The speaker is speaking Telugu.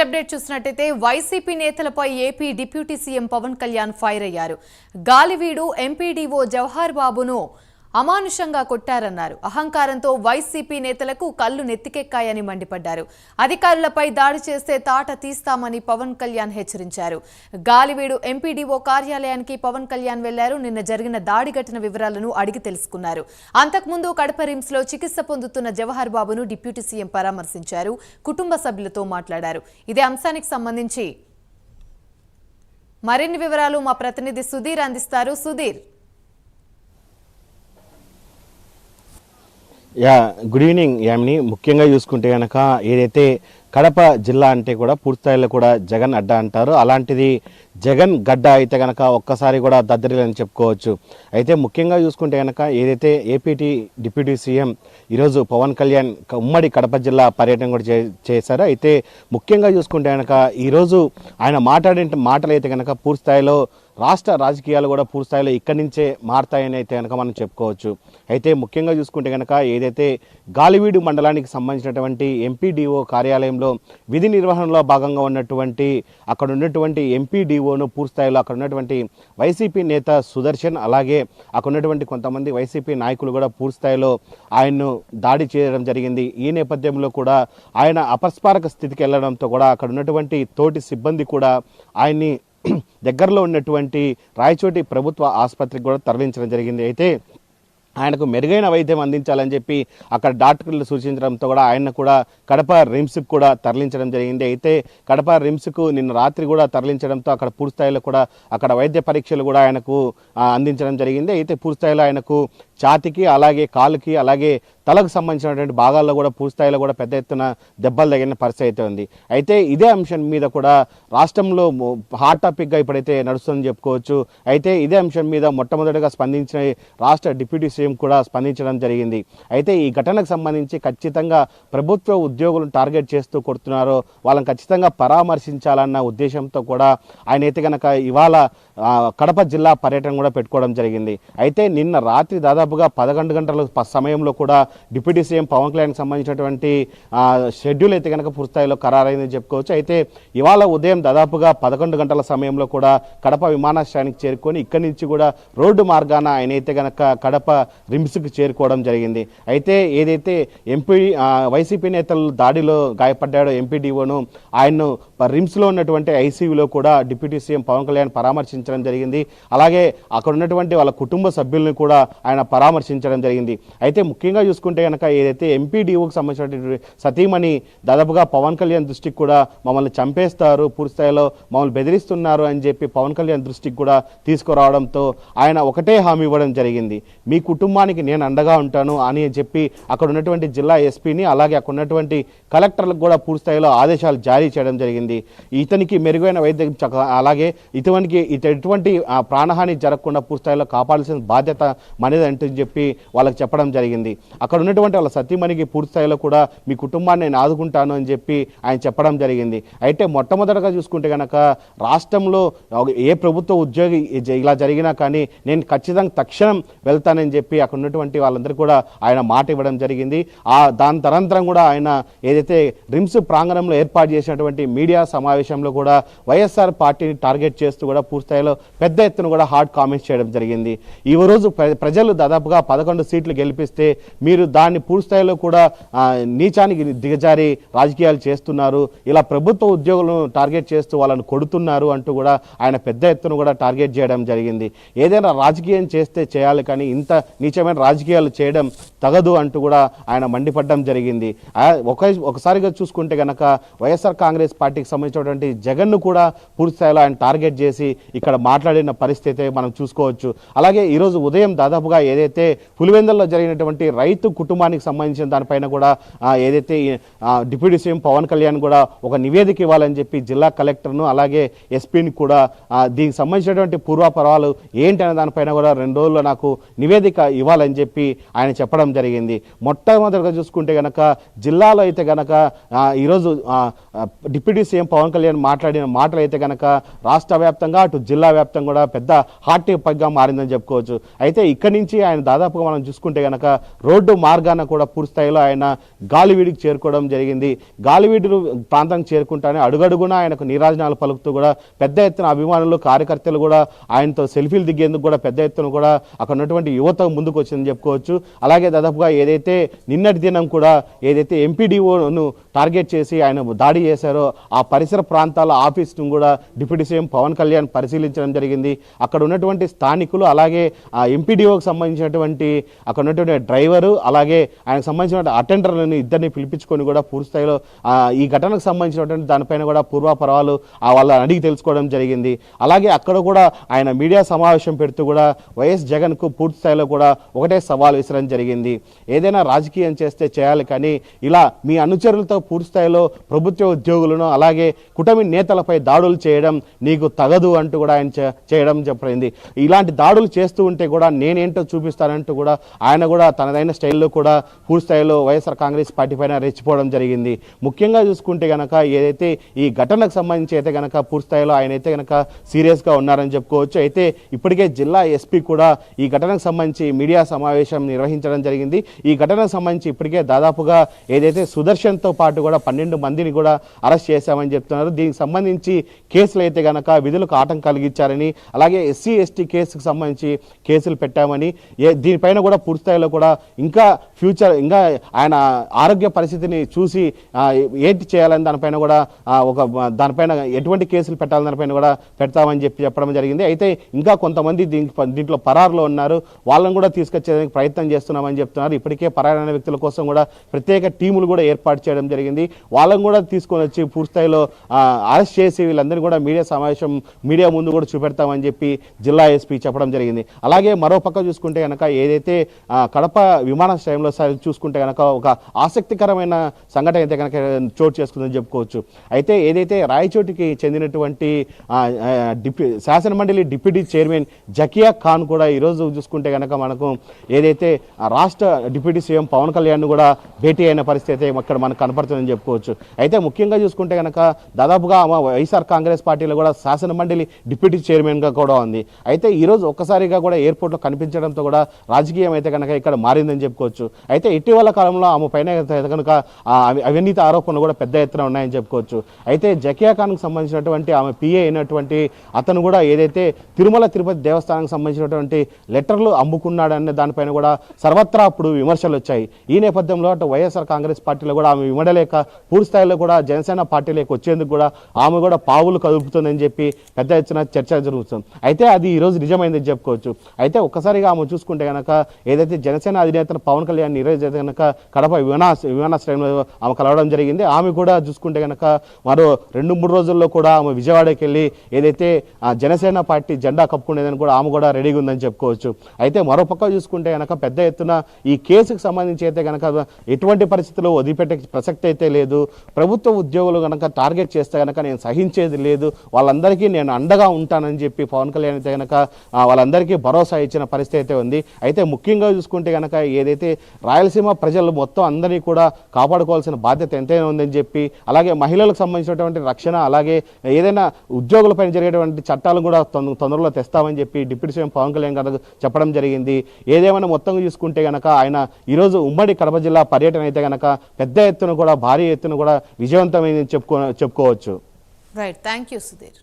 అప్డేట్ చూసినట్టయితే వైసీపీ నేతలపై AP deputy CM Pawan Kalyan fire అయ్యారు. గాలివీడు ఎంపీడీఓ జవహర్ బాబును అమానుషంగా కొట్టారన్నారు. అహంకారంతో వైసీపీ నేతలకు కళ్ళు నెత్తికెక్కాయని మండిపడ్డారు. అధికారులపై దాడి చేస్తే తాట తీస్తామని పవన్ కళ్యాణ్ హెచ్చరించారు. గాలివీడు ఎంపీడీఓ కార్యాలయానికి పవన్ కళ్యాణ్ వెళ్ళారు. నిన్న జరిగిన దాడి ఘటన వివరాలను అడిగి తెలుసుకున్నారు. అంతకుముందు కడప రిమ్స్లో చికిత్స పొందుతున్న జవహర్ బాబును డిప్యూటీ సీఎం పరామర్శించారు. కుటుంబ సభ్యులతో మాట్లాడారు. ఇదే అంశానికి సంబంధించి మరిన్ని వివరాలు మా ప్రతినిధి సుధీర్ అందిస్తారు. Sudheer. Yeah good evening Yamini. ముఖ్యంగా చూసుకుంటే కనుక ఏదైతే కడప జిల్లా అంటే కూడా పూర్తిస్థాయిలో కూడా జగన్ అడ్డ అంటారు. అలాంటిది జగన్ గడ్డ అయితే కనుక ఒక్కసారి కూడా దద్దరిలని చెప్పుకోవచ్చు. అయితే ముఖ్యంగా చూసుకుంటే కనుక ఏదైతే ఏపీటీ డిప్యూటీ సీఎం ఈరోజు పవన్ కళ్యాణ్ ఉమ్మడి కడప జిల్లా పర్యటన కూడా చే చేశారు. అయితే ముఖ్యంగా చూసుకుంటే కనుక ఈరోజు ఆయన మాట్లాడే మాటలు అయితే కనుక పూర్తిస్థాయిలో రాష్ట్ర రాజకీయాలు కూడా పూర్తిస్థాయిలో ఇక్కడి నుంచే మారతాయని అయితే కనుక మనం చెప్పుకోవచ్చు. అయితే ముఖ్యంగా చూసుకుంటే కనుక ఏదైతే గాలివీడు మండలానికి సంబంధించినటువంటి ఎంపీడీఓ కార్యాలయంలో విధి నిర్వహణలో భాగంగా ఉన్నటువంటి అక్కడ ఉన్నటువంటి ఎంపీడీఓను పూర్తిస్థాయిలో అక్కడ ఉన్నటువంటి వైసీపీ నేత సుదర్శన్ అలాగే అక్కడ ఉన్నటువంటి కొంతమంది వైసీపీ నాయకులు కూడా పూర్తిస్థాయిలో ఆయన్ను దాడి చేయడం జరిగింది. ఈ నేపథ్యంలో కూడా ఆయన అపస్మారక స్థితికి వెళ్ళడంతో కూడా అక్కడ ఉన్నటువంటి తోటి సిబ్బంది కూడా ఆయన్ని దగ్గరలో ఉన్నటువంటి రాయచోటి ప్రభుత్వ ఆసుపత్రికి కూడా తరలించడం జరిగింది. అయితే ఆయనకు మెరుగైన వైద్యం అందించాలని చెప్పి అక్కడ డాక్టర్లు సూచించడంతో కూడా ఆయన కూడా కడప రిమ్స్కు కూడా తరలించడం జరిగింది. అయితే కడప రిమ్స్కు నిన్న రాత్రి కూడా తరలించడంతో అక్కడ పూర్తిస్థాయిలో కూడా అక్కడ వైద్య పరీక్షలు కూడా ఆయనకు అందించడం జరిగింది. అయితే పూర్తిస్థాయిలో ఆయనకు ఛాతికి అలాగే కాలుకి అలాగే తలకు సంబంధించినటువంటి భాగాల్లో కూడా పూర్తిస్థాయిలో కూడా పెద్ద ఎత్తున దెబ్బలు తగిన పరిస్థితి అయితే ఉంది. అయితే ఇదే అంశం మీద కూడా రాష్ట్రంలో హాట్ టాపిక్గా ఇప్పుడైతే నడుస్తుందని చెప్పుకోవచ్చు. అయితే ఇదే అంశం మీద మొట్టమొదటిగా స్పందించిన రాష్ట్ర డిప్యూటీ సీఎం కూడా స్పందించడం జరిగింది. అయితే ఈ ఘటనకు సంబంధించి ఖచ్చితంగా ప్రభుత్వ ఉద్యోగులను టార్గెట్ చేస్తూ కొడుతున్నారో వాళ్ళని ఖచ్చితంగా పరామర్శించాలన్న ఉద్దేశంతో కూడా ఆయన అయితే కనుక ఇవాళ కడప జిల్లా పర్యటన కూడా పెట్టుకోవడం జరిగింది. అయితే నిన్న రాత్రి దాదాపుగా పదకొండు గంటల సమయంలో కూడా డిప్యూటీ సీఎం పవన్ కళ్యాణ్కి సంబంధించినటువంటి షెడ్యూల్ అయితే కనుక పూర్తిస్థాయిలో ఖరారైందని చెప్పుకోవచ్చు. అయితే ఇవాళ ఉదయం దాదాపుగా పదకొండు గంటల సమయంలో కూడా కడప విమానాశ్రయానికి చేరుకొని ఇక్కడి నుంచి కూడా రోడ్డు మార్గాన ఆయన అయితే కనుక కడప రిమ్స్కి చేరుకోవడం జరిగింది. అయితే ఏదైతే ఎంపీ వైసీపీ నేతలు దాడిలో గాయపడ్డాడో ఎంపీడీఓను ఆయన్ను రిమ్స్లో ఉన్నటువంటి ఐసీయూలో కూడా డిప్యూటీ సీఎం పవన్ కళ్యాణ్ పరామర్శించడం జరిగింది. అలాగే అక్కడ ఉన్నటువంటి వాళ్ళ కుటుంబ సభ్యులను కూడా ఆయన పరామర్శించడం జరిగింది. అయితే ముఖ్యంగా చూసుకుంటే కనుక ఏదైతే ఎంపీడీఓకి సంబంధించినటువంటి సతీమణి దాదాపుగా పవన్ కళ్యాణ్ దృష్టికి కూడా మమ్మల్ని చంపేస్తారు పూర్తి స్థాయిలో మమ్మల్ని బెదిరిస్తున్నారు అని చెప్పి పవన్ కళ్యాణ్ దృష్టికి కూడా తీసుకురావడంతో ఆయన ఒకటే హామీ ఇవ్వడం జరిగింది. మీ కుటుంబానికి నేను అండగా ఉంటాను అని చెప్పి అక్కడ ఉన్నటువంటి జిల్లా ఎస్పీని అలాగే అక్కడ ఉన్నటువంటి కలెక్టర్లకు కూడా పూర్తిస్థాయిలో ఆదేశాలు జారీ చేయడం జరిగింది. ఇతనికి మెరుగైన వైద్యం అలాగే ఇటువంటి ఇటువంటి ఎటువంటి ప్రాణహాని జరగకుండా పూర్తి స్థాయిలో కాపాడాల్సిన బాధ్యత మనది అని చెప్పి వాళ్ళకి చెప్పడం జరిగింది. అక్కడ ఉన్నటువంటి వాళ్ళ సతీమణికి పూర్తి స్థాయిలో కూడా మీ కుటుంబాన్ని నేను ఆదుకుంటాను అని చెప్పి ఆయన చెప్పడం జరిగింది. అయితే మొట్టమొదటగా చూసుకుంటే కనుక రాష్ట్రంలో ఏ ప్రభుత్వ ఉద్యోగి ఇలా జరిగినా కానీ నేను ఖచ్చితంగా తక్షణం వెళ్తానని చెప్పి అక్కడ ఉన్నటువంటి వాళ్ళందరూ కూడా ఆయన మాట ఇవ్వడం జరిగింది. ఆ దాని తరంతరం కూడా ఆయన ఏదైతే రిమ్స్ ప్రాంగణంలో ఏర్పాటు చేసినటువంటి మీడియా సమావేశంలో కూడా వైఎస్ఆర్ పార్టీని టార్గెట్ చేస్తూ కూడా పూర్తిస్థాయిలో పెద్ద ఎత్తున కూడా హార్డ్ కామెంట్స్ చేయడం జరిగింది. ఈ రోజు ప్రజలు ప్రజలు దాదాపుగా పదకొండు సీట్లు గెలిపిస్తే మీరు దాన్ని పూర్తిస్థాయిలో కూడా నీచానికి దిగజారి రాజకీయాలు చేస్తున్నారు. ఇలా ప్రభుత్వ ఉద్యోగులను టార్గెట్ చేస్తూ వాళ్ళని కొడుతున్నారు అంటూ కూడా ఆయన పెద్ద ఎత్తున కూడా టార్గెట్ చేయడం జరిగింది. ఏదైనా రాజకీయం చేస్తే చేయాలి కానీ ఇంత నీచమైన రాజకీయాలు చేయడం తగదు అంటూ కూడా ఆయన మండిపడడం జరిగింది. ఒక ఒకసారిగా చూసుకుంటే గనక వైఎస్ఆర్ కాంగ్రెస్ పార్టీకి సంబంధించినటువంటి జగన్ను కూడా పూర్తి స్థాయిలో ఆయన టార్గెట్ చేసి ఇక్కడ మాట్లాడిన పరిస్థితి మనం చూసుకోవచ్చు. అలాగే ఈరోజు ఉదయం దాదాపుగా ఏదైతే పులివెందుల్లో జరిగినటువంటి రైతు కుటుంబానికి సంబంధించిన దానిపైన కూడా ఏదైతే డిప్యూటీ సీఎం పవన్ కళ్యాణ్ కూడా ఒక నివేదిక ఇవ్వాలని చెప్పి జిల్లా కలెక్టర్ను అలాగే ఎస్పీని కూడా దీనికి సంబంధించినటువంటి పూర్వాపరాలు ఏంటి అనే దానిపైన కూడా రెండు రోజుల్లో నాకు నివేదిక ఇవ్వాలని చెప్పి ఆయన చెప్పడం జరిగింది. మొట్టమొదటిగా చూసుకుంటే గనక జిల్లాలో అయితే గనక ఈరోజు డిప్యూటీ సీఎం పవన్ కళ్యాణ్ మాట్లాడిన మాటలు అయితే గనక రాష్ట్ర వ్యాప్తంగా అటు జిల్లా వ్యాప్తంగా కూడా పెద్ద హార్ట్ పగ్గా మారిందని చెప్పుకోవచ్చు. అయితే ఇక్కడి నుంచి ఆయన ఆయన దాదాపుగా మనం చూసుకుంటే గనక రోడ్డు మార్గాన కూడా పూర్తి స్థాయిలో ఆయన గాలివీడికి చేరుకోవడం జరిగింది. గాలివీడు ప్రాంతానికి చేరుకుంటానే అడుగడుగునా ఆయనకు నీరాజనాలు పలుకుతూ కూడా పెద్ద ఎత్తున అభిమానులు కార్యకర్తలు కూడా ఆయనతో సెల్ఫీలు దిగేందుకు కూడా పెద్ద ఎత్తున కూడా అక్కడ ఉన్నటువంటి యువత ముందుకు వచ్చిందని చెప్పుకోవచ్చు. అలాగే దాదాపుగా ఏదైతే నిన్నటి దినం కూడా ఏదైతే ఎంపీడీఓను టార్గెట్ చేసి ఆయన దాడి చేశారో ఆ పరిసర ప్రాంతాల ఆఫీస్ను కూడా డిప్యూటీ సీఎం పవన్ కళ్యాణ్ పరిశీలించడం జరిగింది. అక్కడ ఉన్నటువంటి స్థానికులు అలాగే ఆ ఎంపీడీఓకి సంబంధించినటువంటి అక్కడ ఉన్నటువంటి డ్రైవరు అలాగే ఆయనకు సంబంధించిన అటెండర్లను ఇద్దరిని పిలిపించుకొని కూడా పూర్తి స్థాయిలో ఈ ఘటనకు సంబంధించినటువంటి దానిపైన కూడా పూర్వాపరాలు ఆ వాళ్ళని అడిగి తెలుసుకోవడం జరిగింది. అలాగే అక్కడ కూడా ఆయన మీడియా సమావేశం పెడుతూ కూడా వైఎస్ జగన్కు పూర్తి స్థాయిలో కూడా ఒకటే సవాల్ విసరడం జరిగింది. ఏదైనా రాజకీయం చేస్తే చేయాలి కానీ ఇలా మీ అనుచరులతో పూర్తి స్థాయిలో ప్రభుత్వ ఉద్యోగులను అలాగే కుటమి నేతలపై దాడులు చేయడం నీకు తగదు అంటూ కూడా ఆయన చేయడం చెప్పింది ఇలాంటి దాడులు చేస్తూ ఉంటే కూడా నేనేంటో చూపిస్తానంటూ కూడా ఆయన కూడా తనదైన స్టైల్లో కూడా పూర్తి స్థాయిలో వైఎస్ఆర్ కాంగ్రెస్ పార్టీ పైన రెచ్చిపోవడం జరిగింది. ముఖ్యంగా చూసుకుంటే గనక ఏదైతే ఈ ఘటనకు సంబంధించి అయితే గనక పూర్తి స్థాయిలో ఆయన అయితే గనక సీరియస్గా ఉన్నారని చెప్పుకోవచ్చు. అయితే ఇప్పటికే జిల్లా ఎస్పీ కూడా ఈ ఘటనకు సంబంధించి మీడియా సమావేశం నిర్వహించడం జరిగింది. ఈ ఘటనకు సంబంధించి ఇప్పటికే దాదాపుగా ఏదైతే సుదర్శన్తో పాటు కూడా పన్నెండు మందిని కూడా అరెస్ట్ చేశామని చెప్తున్నారు. దీనికి సంబంధించి కేసులు అయితే కనుక విధులకు ఆటం కలిగించారని అలాగే ఎస్సీ ఎస్టీ కేసుకు సంబంధించి కేసులు పెట్టామని ఏ దీనిపైన కూడా పూర్తి స్థాయిలో కూడా ఇంకా ఫ్యూచర్ ఇంకా ఆయన ఆరోగ్య పరిస్థితిని చూసి ఏంటి చేయాలని దానిపైన కూడా ఒక దానిపైన ఎటువంటి కేసులు పెట్టాలని దానిపైన కూడా పెడతామని చెప్పి చెప్పడం జరిగింది. అయితే ఇంకా కొంతమంది దీనికి దీంట్లో పరారులో ఉన్నారు. వాళ్ళని కూడా తీసుకొచ్చేదానికి ప్రయత్నం చేస్తున్నామని చెప్తున్నారు. ఇప్పటికే పరారైన వ్యక్తుల కోసం కూడా ప్రత్యేక టీములు కూడా ఏర్పాటు చేయడం జరిగింది. వాళ్ళని కూడా తీసుకొని వచ్చి పూర్తిస్థాయిలో అరెస్ట్ చేసి వీళ్ళందరినీ కూడా మీడియా సమావేశం మీడియా ముందు కూడా చూపెడతామని చెప్పి జిల్లా ఎస్పీ చెప్పడం జరిగింది. అలాగే మరో పక్క చూసుకుంటే కనుక ఏదైతే కడప విమానాశ్రయంలో స- చూసుకుంటే కనుక ఒక ఆసక్తికరమైన సంఘటన అయితే కనుక చోటు చేసుకుందని చెప్పుకోవచ్చు. అయితే ఏదైతే రాయచోటికి చెందినటువంటి డిప్యూ శాసనమండలి డిప్యూటీ చైర్మన్ జకియా ఖాన్ కూడా ఈరోజు చూసుకుంటే కనుక మనకు ఏదైతే రాష్ట్ర డిప్యూటీ సీఎం పవన్ కళ్యాణ్ కూడా భేటీ అయిన పరిస్థితి అయితే ఇక్కడ మనకు కనపడుతుందని చెప్పుకోవచ్చు. అయితే ముఖ్యంగా చూసుకుంటే కనుక దాదాపుగా ఆమె వైఎస్ఆర్ కాంగ్రెస్ పార్టీలో కూడా శాసనమండలి డిప్యూటీ చైర్మన్గా కూడా ఉంది. అయితే ఈరోజు ఒక్కసారిగా కూడా ఎయిర్పోర్ట్లో కనిపించడంతో కూడా రాజకీయం అయితే కనుక ఇక్కడ మారిందని చెప్పుకోవచ్చు. అయితే ఇటీవల కాలంలో ఆమె పైన కనుక అవినీతి ఆరోపణలు కూడా పెద్ద ఎత్తున ఉన్నాయని చెప్పుకోవచ్చు. అయితే జకియా ఖాన్కు సంబంధించినటువంటి ఆమె పిఏ అయినటువంటి అతను కూడా ఏదైతే తిరుమల తిరుపతి దేవస్థానానికి సంబంధించినటువంటి లెటర్లు అమ్ముకున్నాడనే దానిపైన కూడా సర్వత్రా అప్పుడు విమర్శలు వచ్చాయి. ఈ నేపథ్యంలో అటు వైఎస్ఆర్ కాంగ్రెస్ పార్టీలో కూడా ఆమె విమడలేక పూర్తి స్థాయిలో కూడా జనసేన పార్టీలోకి వచ్చేందుకు కూడా ఆమె కూడా పావులు కదుపుతుందని చెప్పి పెద్ద ఎత్తున చర్చ జరుగుతుంది. అయితే అది ఈరోజు నిజమైందని చెప్పుకోవచ్చు. అయితే ఒక్కసారిగా ఆమె చూసుకుంటే చూసుకుంటే కనుక ఏదైతే జనసేన అధినేత పవన్ కళ్యాణ్ ఈరోజు కనుక కడప విమానా విమానాశ్రయంలో ఆమె కలవడం జరిగింది. ఆమె కూడా చూసుకుంటే కనుక మరో రెండు మూడు రోజుల్లో కూడా ఆమె విజయవాడకి వెళ్ళి ఏదైతే జనసేన పార్టీ జెండా కప్పుకునేదని కూడా ఆమె కూడా రెడీగా ఉందని చెప్పుకోవచ్చు. అయితే మరో పక్క చూసుకుంటే కనుక పెద్ద ఎత్తున ఈ కేసుకు సంబంధించి అయితే కనుక ఎటువంటి పరిస్థితుల్లో వదిలిపెట్టే ప్రసక్తి అయితే లేదు. ప్రభుత్వ ఉద్యోగులు కనుక టార్గెట్ చేస్తే కనుక నేను సహించేది లేదు. వాళ్ళందరికీ నేను అండగా ఉంటానని చెప్పి పవన్ కళ్యాణ్ అయితే కనుక వాళ్ళందరికీ భరోసా ఇచ్చిన పరిస్థితి అయితే ఉంది. అయితే ముఖ్యంగా చూసుకుంటే కనుక ఏదైతే రాయలసీమ ప్రజలు మొత్తం అందరినీ కూడా కాపాడుకోవాల్సిన బాధ్యత ఎంతైనా ఉందని చెప్పి అలాగే మహిళలకు సంబంధించినటువంటి రక్షణ అలాగే ఏదైనా ఉద్యోగులపైన జరిగేటువంటి చట్టాలు కూడా తొందరలో తెస్తామని చెప్పి డిప్యూటీ సీఎం పవన్ కళ్యాణ్ గారు చెప్పడం జరిగింది. ఏదేమైనా మొత్తం చూసుకుంటే కనుక ఆయన ఈరోజు ఉమ్మడి కడప జిల్లా పర్యటన అయితే కనుక పెద్ద ఎత్తున కూడా భారీ ఎత్తున కూడా విజయవంతమైందని చెప్పుకో చెప్పుకోవచ్చు. Right thank you Sudheer